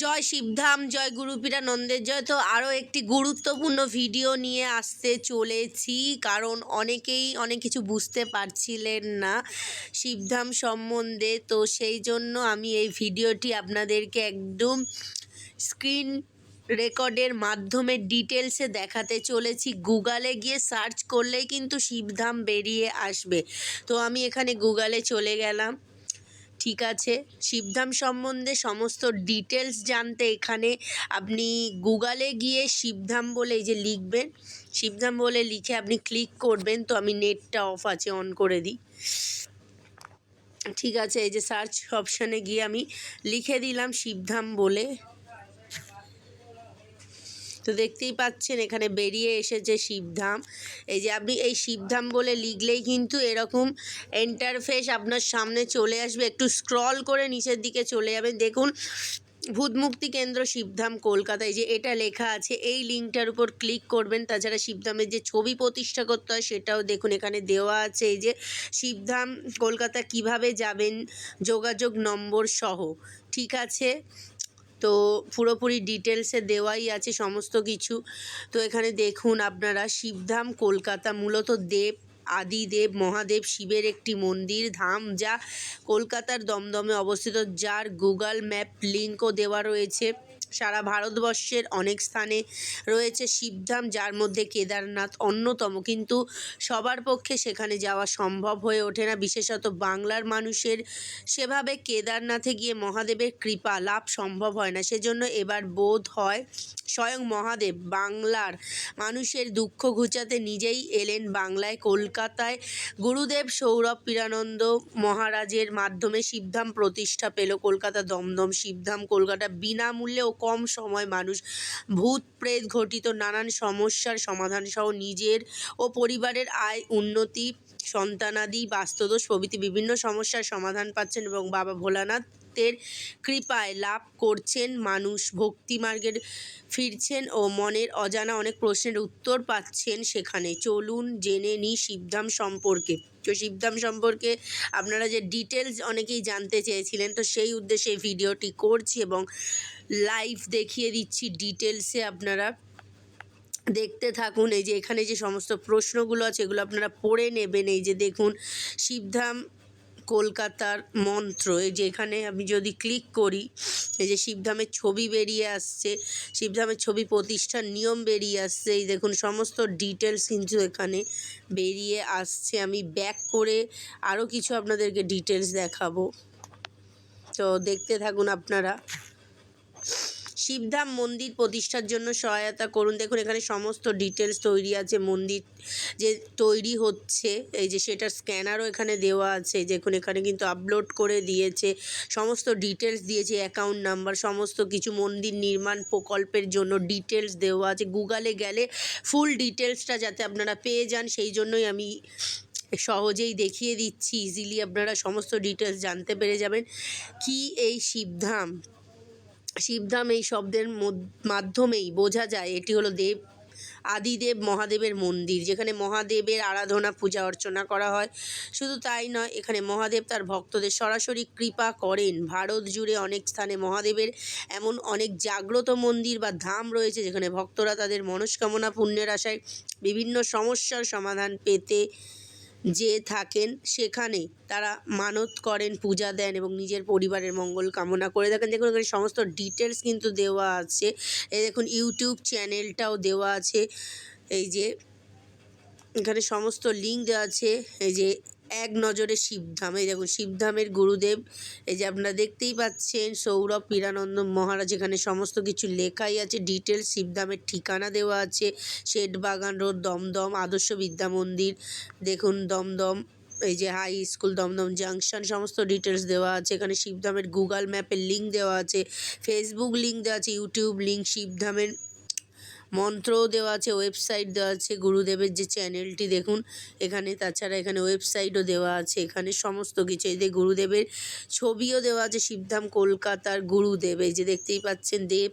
জয় শিবধাম, জয় গুরুপীরা নন্দের জয়। তো আরও একটি গুরুত্বপূর্ণ ভিডিও নিয়ে আসতে চলেছি, কারণ অনেকেই অনেক কিছু বুঝতে পারছিলেন না শিবধাম সম্বন্ধে। তো সেই জন্য আমি এই ভিডিওটি আপনাদেরকে একদম স্ক্রিন রেকর্ডের মাধ্যমে ডিটেলসে দেখাতে চলেছি। গুগলে গিয়ে সার্চ করলেই কিন্তু শিবধাম বেরিয়ে আসবে। তো আমি এখানে গুগলে চলে গেলাম। ঠিক আছে? শিবধাম সম্বন্ধে সমস্ত ডিটেলস জানতে এখানে আপনি গুগলে গিয়ে শিবধাম বলে এই যে লিখবেন, শিবধাম বলে লিখে আপনি ক্লিক করবেন, তো আমি নেটটা অফ আছে অন করে দিই। ঠিক আছে, এই যে সার্চ অপশানে গিয়ে আমি লিখে দিলাম শিবধাম বলে। তো দেখতেই পাচ্ছেন এখানে বেরিয়ে এসেছে শিবধাম। এই যে আপনি এই শিবধাম বলে লিখলেই কিন্তু এরকম এন্টারফেস আপনার সামনে চলে আসবে। একটু স্ক্রল করে নিচের দিকে চলে যাবেন। দেখুন, ভূতমুক্তি কেন্দ্র শিবধাম, কলকাতায়। যে এটা লেখা আছে, এই লিঙ্কটার উপর ক্লিক করবেন। তাছাড়া শিবধামের যে ছবি প্রতিষ্ঠা করতে হয় সেটাও দেখুন, এখানে দেওয়া আছে। এই যে শিবধাম, কলকাতা কীভাবে যাবেন, যোগাযোগ নম্বর সহ। ঠিক আছে? তো পুরোপুরি ডিটেলসে দেওয়াই আছে সমস্ত কিছু। তো এখানে দেখুন আপনারা, শিবধাম, কলকাতা, মূলত দেব, আদিদেব, মহাদেব, শিবের একটি মন্দির, ধাম যা কলকাতার দমদমে অবস্থিত, যার গুগল ম্যাপ লিঙ্কও দেওয়া রয়েছে। সারা ভারতবর্ষের অনেক স্থানে রয়েছে শিবধাম, যার মধ্যে কেদারনাথ অন্যতম। কিন্তু সবার পক্ষে সেখানে যাওয়া সম্ভব হয়ে ওঠে না। বিশেষত বাংলার মানুষের সেভাবে কেদারনাথে গিয়ে মহাদেবের কৃপা লাভ সম্ভব হয় না। সেজন্য এবার বোধ হয় স্বয়ং মহাদেব বাংলার মানুষের দুঃখ ঘুচাতে নিজেই এলেন বাংলায়। কলকাতায় গুরুদেব সৌরভ পীরানন্দ মহারাজের মাধ্যমে শিবধাম প্রতিষ্ঠা পেল। কলকাতা দমদম শিবধাম, কলকাতা বিনামূল্যে ও কম সময় মানুষ ভূত প্রেত ঘটিত নানান সমস্যার সমাধান সহ নিজের ও পরিবারের আয়, উন্নতি, সন্তানাদি, বাস্তুদোষ প্রভৃতি বিভিন্ন সমস্যার সমাধান পাচ্ছেন এবং বাবা ভোলানাথের কৃপায় লাভ করছেন মানুষ। ভক্তি মার্গের ফিরছেন ও মনের অজানা অনেক প্রশ্নের উত্তর পাচ্ছেন সেখানে। চলুন জেনে নিই শিবধাম সম্পর্কে। তো শিবধাম সম্পর্কে আপনারা যে ডিটেলস অনেকেই জানতে চেয়েছিলেন, তো সেই উদ্দেশ্যে ভিডিওটি করছি এবং লাইভ দেখিয়ে দিচ্ছি ডিটেলসে আপনারা। দেখতে থাকুন, এই যে এখানে যে সমস্ত প্রশ্নগুলো আছে, এগুলো আপনারা পড়ে নেবেন। এই যে দেখুন, শিবধাম কলকাতার মন্ত্র, এই যে এখানে আমি যদি ক্লিক করি, এই যে শিবধামের ছবি বেরিয়ে আসছে, শিবধামের ছবি প্রতিষ্ঠার নিয়ম বেরিয়ে আসছে, এই দেখুন সমস্ত ডিটেলস কিন্তু এখানে বেরিয়ে আসছে। আমি ব্যাক করে আরও কিছু আপনাদেরকে ডিটেলস দেখাবো। তো দেখতে থাকুন আপনারা। শিবধাম মন্দির প্রতিষ্ঠার জন্য সহায়তা করুন। দেখুন, এখানে সমস্ত ডিটেলস তৈরি আছে, মন্দির যে তৈরি হচ্ছে, এই যে সেটার স্ক্যানারও এখানে দেওয়া আছে। দেখুন, এখানে কিন্তু আপলোড করে দিয়েছে, সমস্ত ডিটেলস দিয়েছে অ্যাকাউন্ট নাম্বার সমস্ত কিছু মন্দির নির্মাণ প্রকল্পের জন্য ডিটেলস দেওয়া আছে। গুগলে গেলে ফুল ডিটেলসটা যাতে আপনারা পেয়ে যান, সেই জন্যই আমি সহজেই দেখিয়ে দিচ্ছি। ইজিলি আপনারা সমস্ত ডিটেলস জানতে পেরে যাবেন। কি এই শিবধাম? শিবধাম এই শব্দের মাধ্যমেই বোঝা যায় এটি হলো দেব, আদিদেব মহাদেবের মন্দির, যেখানে মহাদেবের আরাধনা, পূজা অর্চনা করা হয়। শুধু তাই নয়, এখানে মহাদেব তার ভক্তদের সরাসরি কৃপা করেন। ভারত জুড়ে অনেক স্থানে মহাদেবের এমন অনেক জাগ্রত মন্দির বা ধাম রয়েছে, যেখানে ভক্তরা তাদের মনস্কামনা, পুণ্যের আশায় বিভিন্ন সমস্যার সমাধান পেতে যে থাকেন সেখানে তারা মানত করেন, পূজা দেন এবং নিজের পরিবারের মঙ্গল কামনা করে থাকেন। দেখুন, এখানে সমস্ত ডিটেলস কিন্তু দেওয়া আছে। এই দেখুন ইউটিউব চ্যানেলটাও দেওয়া আছে। এই যে, এখানে সমস্ত লিঙ্ক দেওয়া আছে। এই যে এক নজরে শিবধাম এই দেখুন শিবধামের গুরুদেব, এই যে আপনারা দেখতেই পাচ্ছেন সৌরভ, পীরানন্দ মহারাজ, এখানে সমস্ত কিছু লেখাই আছে। ডিটেলস শিবধামের ঠিকানা দেওয়া আছে। শেঠবাগান রোড, দমদম, আদর্শ বিদ্যা মন্দির। দেখুন, দমদম, এই যে হাই স্কুল, দমদম জাংশন, সমস্ত ডিটেলস দেওয়া আছে। এখানে শিবধামের গুগল ম্যাপের লিঙ্ক দেওয়া আছে। ফেসবুক লিঙ্ক দেওয়া আছে ইউটিউব লিঙ্ক শিবধামের মন্ত্রও দেওয়া আছে ওয়েবসাইট দেওয়া আছে, গুরুদেবের যে চ্যানেলটি দেখুন, এখানে তাছাড়া এখানে ওয়েবসাইটও দেওয়া আছে, এখানে সমস্ত কিছু, এই যে গুরুদেবের ছবিও দেওয়া আছে, শিবধাম, কলকাতার গুরুদেব, এই যে দেখতেই পাচ্ছেন, দেব,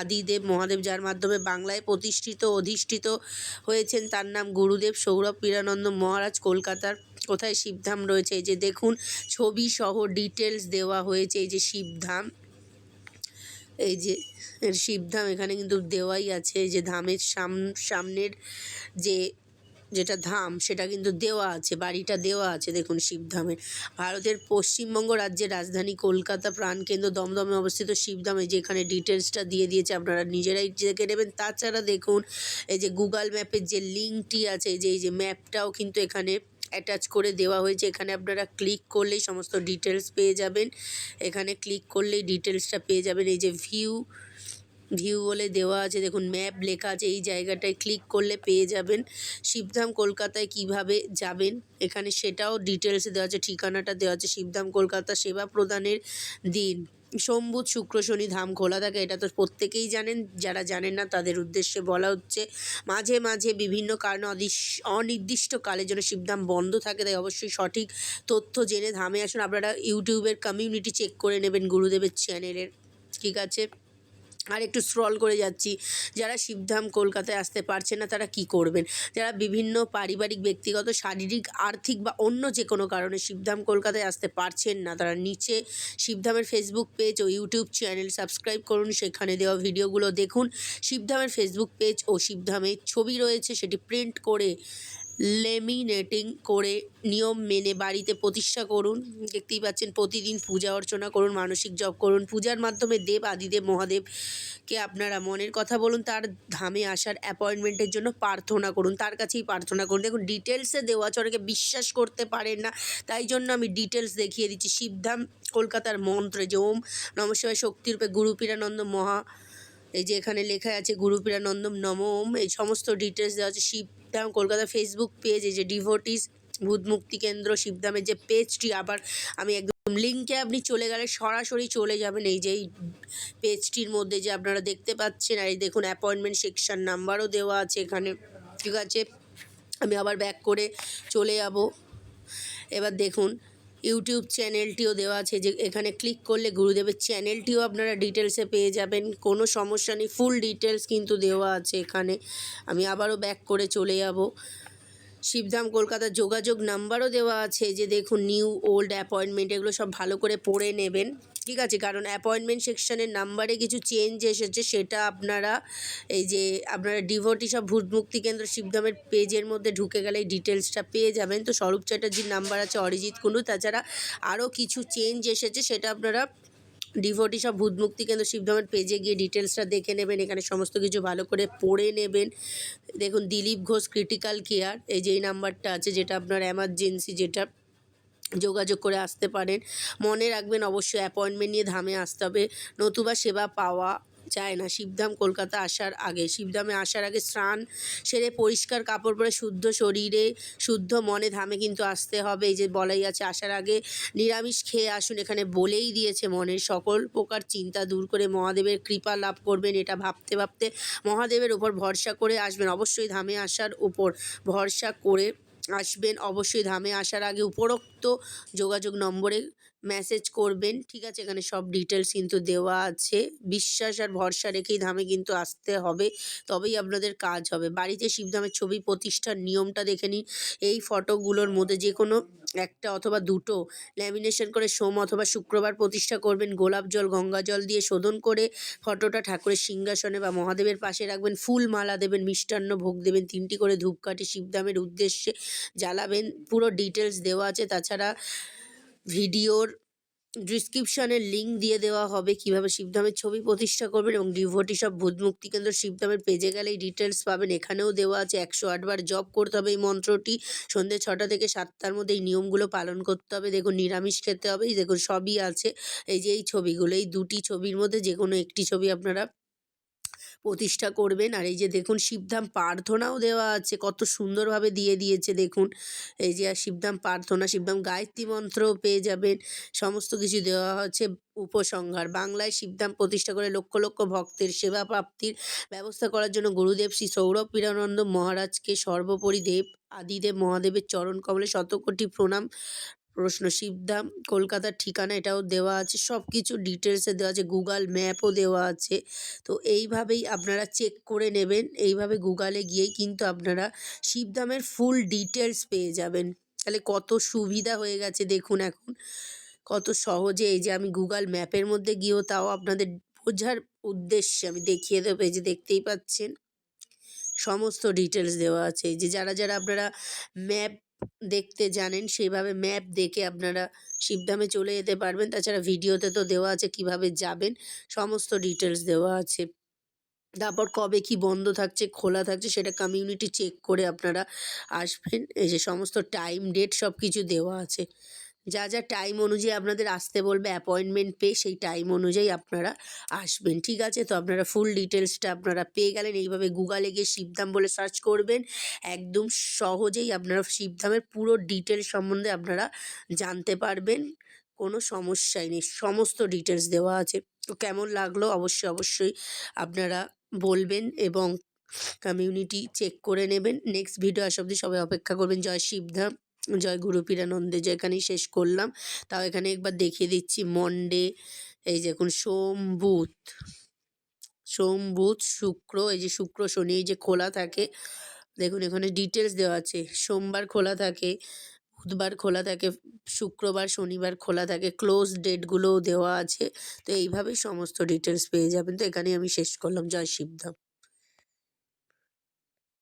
আদিদেব, মহাদেব, যার মাধ্যমে বাংলায় প্রতিষ্ঠিত, অধিষ্ঠিত হয়েছেন, তার নাম গুরুদেব সৌরভ পীরানন্দ মহারাজ, কলকাতার কোথায় শিবধাম রয়েছে, এই যে দেখুন, ছবি সহ ডিটেলস দেওয়া হয়েছে, এই যে শিবধাম। এই যে শিবধাম এখানে কিন্তু দেওয়াই আছে যে ধামের সাম, সামনের যে, যেটা ধাম সেটা কিন্তু দেওয়া আছে, বাড়িটা দেওয়া আছে, দেখুন শিবধামের ভারতের পশ্চিমবঙ্গ রাজ্যের রাজধানী কলকাতা প্রাণকেন্দ্র দমদমে অবস্থিত শিবধামে যেখানে ডিটেলসটা দিয়ে দিয়েছে আপনারা নিজেরাই দেখে নেবেন। তাছাড়া দেখুন, এই যে গুগল ম্যাপের যে লিঙ্কটি আছে যে, এই যে ম্যাপটাও কিন্তু এখানে অ্যাটাচ করে দেওয়া হয়েছে। এখানে আপনারা ক্লিক করলেই সমস্ত ডিটেলস পেয়ে যাবেন। এখানে ক্লিক করলেই ডিটেলসটা পেয়ে যাবেন। এই যে ভিউ ভিউ বলে দেওয়া আছে। দেখুন ম্যাপ লেখা আছে, এই জায়গাটায় ক্লিক করলে পেয়ে যাবেন শিবধাম, কলকাতায় কীভাবে যাবেন। এখানে সেটাও ডিটেলসে দেওয়া আছে, ঠিকানাটা দেওয়া আছে, শিবধাম, কলকাতা সেবা প্রদানের দিন। সোম শুক্র, শনি, ধাম খোলা থাকে, এটা তো প্রত্যেকেই জানেন। যারা জানেন না, তাদের উদ্দেশ্যে বলা হচ্ছে, মাঝে মাঝে বিভিন্ন কারণে অদিশ- অনির্দিষ্টকালের জন্য শিবধাম বন্ধ থাকে, তাই অবশ্যই সঠিক তথ্য জেনে ধামে আসুন। আপনারা ইউটিউবের কমিউনিটি চেক করে নেবেন, গুরুদেবের চ্যানেলের ঠিক আছে? আর একটু স্ক্রল করে যাচ্ছি। যারা শিবধাম, কলকাতায় আসতে পারছে না, তারা কি করবেন? যারা বিভিন্ন পারিবারিক, ব্যক্তিগত, শারীরিক, আর্থিক বা অন্য যে কোনো কারণে শিবধাম, কলকাতায় আসতে পারছেন না, তারা নিচে শিবধামের ফেসবুক পেজ ও ইউটিউব চ্যানেল সাবস্ক্রাইব করুন। সেখানে দেওয়া ভিডিওগুলো দেখুন। শিবধামের ফেসবুক পেজ ও শিবধামের ছবি রয়েছে। সেটি প্রিন্ট করে লেমিনেটিং করে নিয়ম মেনে বাড়িতে প্রতিষ্ঠা করুন। দেখতেই পাচ্ছেন, প্রতিদিন পূজা অর্চনা করুন, মানসিক জপ করুন। পূজার মাধ্যমে দেব, আদিদেব, মহাদেবকে আপনারা মনের কথা বলুন, তার ধামে আসার অ্যাপয়েন্টমেন্টের জন্য প্রার্থনা করুন, তার কাছেই প্রার্থনা করুন। দেখুন ডিটেলসে দেওয়া অনেকে বিশ্বাস করতে পারেন না, তাই জন্য আমি ডিটেলস দেখিয়ে দিচ্ছি। শিবধাম, কলকাতার মন্ত্রে যে ওম নম শিবায় শক্তিরূপে গুরুপীরানন্দ মহা এই যে এখানে লেখা আছে গুরুপীরানন্দম নম ওম এই সমস্ত ডিটেলস দেওয়া আছে। শিবধাম, কলকাতা ফেসবুক পেজ এই যে ডিভোটিস ভূত মুক্তি কেন্দ্র, শিবধামের যে পেজটি আবার আমি একদম লিঙ্কে আপনি চলে গেলে সরাসরি চলে যাবেন। এই যে এই পেজটির মধ্যে যে আপনারা দেখতে পাচ্ছেন, আর এই দেখুন অ্যাপয়েন্টমেন্ট সেকশন নাম্বারও দেওয়া আছে এখানে। ঠিক আছে? আমি আবার ব্যাক করে চলে যাব। এবার দেখুন ইউটিউব চ্যানেলটিও দেওয়া আছে যে এখানে ক্লিক করলে গুরুদেবের চ্যানেলটিও আপনারা ডিটেলসে পেয়ে যাবেন। কোনো সমস্যা নেই ফুল ডিটেলস কিন্তু দেওয়া আছে এখানে। আমি আবারও ব্যাক করে চলে যাব। শিবধাম, কলকাতার যোগাযোগ নাম্বারও দেওয়া আছে যে দেখুন নিউ, ওল্ড অ্যাপয়েন্টমেন্ট এগুলো সব ভালো করে পড়ে নেবেন। ঠিক আছে? কারণ অ্যাপয়েন্টমেন্ট সেকশনের নাম্বারে কিছু চেঞ্জ এসেছে, সেটা আপনারা এই যে আপনারা ডিভোটি সব ভূতমুক্তি কেন্দ্র শিবধামের পেজের মধ্যে ঢুকে গেলে ডিটেলসটা পেয়ে যাবেন। তো স্বরূপ চ্যাটার্জির নাম্বার আছে অরিজিৎ কুণ্ডু। তাছাড়া আরও কিছু চেঞ্জ এসেছে, সেটা আপনারা ডিভোটি সব ভূতমুক্তি কেন্দ্র শিবধামের পেজে গিয়ে ডিটেলসটা দেখে নেবেন, এখানে সমস্ত কিছু ভালো করে পড়ে নেবেন। দেখুন, দিলীপ ঘোষ ক্রিটিক্যাল কেয়ার এই যে এই নাম্বারটা আছে, যেটা আপনার এমার্জেন্সি যেটা যোগাযোগ করে আসতে পারেন। মনে রাখবেন, অবশ্যই অ্যাপয়েন্টমেন্ট নিয়ে ধামে আসতে হবে। নতুবা সেবা পাওয়া যায় না। শিবধাম, কলকাতা আসার আগে। শিবধামে আসার আগে স্নান সেরে পরিষ্কার কাপড় পরে শুদ্ধ শরীরে, শুদ্ধ মনে ধামে কিন্তু আসতে হবে। এই যে বলাই আছে, আসার আগে নিরামিষ খেয়ে আসুন। এখানে বলেই দিয়েছে মনের সকল প্রকার চিন্তা দূর করে মহাদেবের কৃপা লাভ করবেন, এটা ভাবতে ভাবতে মহাদেবের উপর ভরসা করে আসবেন। অবশ্যই ধামে আসার উপর ভরসা করে আসবেন। অবশ্যই ধামে আসার আগে উপরোক্ত যোগাযোগ নম্বরে মেসেজ করবেন, ঠিক আছে? এখানে সব ডিটেলস কিন্তু দেওয়া আছে। বিশ্বাস আর ভরসা রেখেই ধামে কিন্তু আসতে হবে, তবেই আপনাদের কাজ হবে। বাড়িতে শিবধামের ছবি প্রতিষ্ঠার নিয়মটা দেখে নিন। এই ফটোগুলোর মধ্যে যে কোনো একটা অথবা দুটো ল্যামিনেশন করে সোম অথবা শুক্রবার প্রতিষ্ঠা করবেন। গোলাপ জল, গঙ্গা জল দিয়ে শোধন করে ফটোটা ঠাকুরের সিংহাসনে বা মহাদেবের পাশে রাখবেন। ফুল মালা দেবেন, মিষ্টান্ন ভোগ দেবেন, তিনটি করে ধূপকাঠি শিবধামের উদ্দেশ্যে জ্বালাবেন। পুরো ডিটেলস দেওয়া আছে। তাছাড়া ভিডিওর ডিসক্রিপশনের লিঙ্ক দিয়ে দেওয়া হবে কীভাবে শিবধামের ছবি প্রতিষ্ঠা করবেন এবং ডিভোটি সব ভূতমুক্তি কেন্দ্র শিবধামের পেজে গেলেই ডিটেলস পাবেন। এখানেও দেওয়া আছে একশো আটবার জপ করতে হবে এই মন্ত্রটি। সন্ধ্যে ছটা থেকে সাতটার মধ্যে এই নিয়মগুলো পালন করতে হবে। দেখুন, নিরামিষ খেতে হবে দেখুন, সবই আছে। এই যে এই ছবিগুলো, এই দুটি ছবির মধ্যে যে কোনো একটি ছবি আপনারা প্রতিষ্ঠা করবেন। আর এই যে দেখুন, শিবধাম প্রার্থনাও দেওয়া আছে। কত সুন্দরভাবে দিয়ে দিয়েছে দেখুন। এই যে শিবধাম প্রার্থনা, শিবধাম গায়ত্রী মন্ত্রও পেয়ে যাবেন। সমস্ত কিছু দেওয়া হচ্ছে উপসংহার। বাংলায় শিবধাম প্রতিষ্ঠা করে লক্ষ লক্ষ ভক্তের সেবা প্রাপ্তির ব্যবস্থা করার জন্য গুরুদেব শ্রী সৌরভ পীরানন্দ মহারাজকে সর্বোপরি দেব আদিদেব মহাদেবের চরণ কমলে শতকোটি প্রণাম প্রশ্ন। শিবধাম কলকাতার ঠিকানা এটাও দেওয়া আছে সব কিছু ডিটেলসে দেওয়া আছে গুগল ম্যাপও দেওয়া আছে। তো এইভাবেই আপনারা চেক করে নেবেন, এইভাবে গুগলে গিয়েই কিন্তু আপনারা শিবধামের ফুল ডিটেলস পেয়ে যাবেন। তাহলে কত সুবিধা হয়ে গেছে দেখুন এখন। কত সহজে এই যে আমি গুগল ম্যাপের মধ্যে গিয়েও তাও আপনাদের বোঝার উদ্দেশ্যে আমি দেখিয়ে দেবো, এই যে দেখতেই পাচ্ছেন। সমস্ত ডিটেলস দেওয়া আছে যে যারা যারা আপনারা ম্যাপ দেখতে জানেন, সেইভাবে ম্যাপ দেখে আপনারা শিবধামে চলে যেতে পারবেন। তাছাড়া ভিডিওতে তো দেওয়া আছে কীভাবে যাবেন, সমস্ত ডিটেলস দেওয়া আছে। তারপর কবে কি বন্ধ থাকছে, খোলা থাকছে, সেটা কমিউনিটি চেক করে আপনারা আসবেন। এই যে সমস্ত টাইম ডেট সব কিছু দেওয়া আছে। যা যা টাইম অনুযায়ী আপনাদের আসতে বলবে অ্যাপয়েন্টমেন্ট পেয়ে সেই টাইম অনুযায়ী আপনারা আসবেন, ঠিক আছে? তো আপনারা ফুল ডিটেলসটা আপনারা পেয়ে গেলেন, এইভাবে গুগলে গিয়ে শিবধাম বলে সার্চ করবেন, একদম সহজেই আপনারা শিবধামের পুরো ডিটেলস সম্বন্ধে আপনারা জানতে পারবেন, কোনো সমস্যাই নেই, সমস্ত ডিটেলস দেওয়া আছে। তো কেমন লাগল? অবশ্যই অবশ্যই আপনারা বলবেন এবং কমিউনিটি চেক করে নেবেন। নেক্সট ভিডিও আসা অবধি সবাই অপেক্ষা করবেন। জয় শিবধাম জয় গুরু পীরানন্দে, যে এখানেই শেষ করলাম। তাও এখানে একবার দেখিয়ে দিচ্ছি, মন্ডে, এই দেখুন সোম বুধ। সোম বুধ, শুক্র, এই যে শুক্র শনি, এই যে খোলা থাকে, দেখুন এখানে ডিটেলস দেওয়া আছে। সোমবার খোলা থাকে, বুধবার খোলা থাকে, শুক্রবার, শনিবার খোলা থাকে ক্লোজ ডেটগুলোও দেওয়া আছে। তো এইভাবেই সমস্ত ডিটেলস পেয়ে যাবেন। তো এখানেই আমি শেষ করলাম। জয় শিবধাম।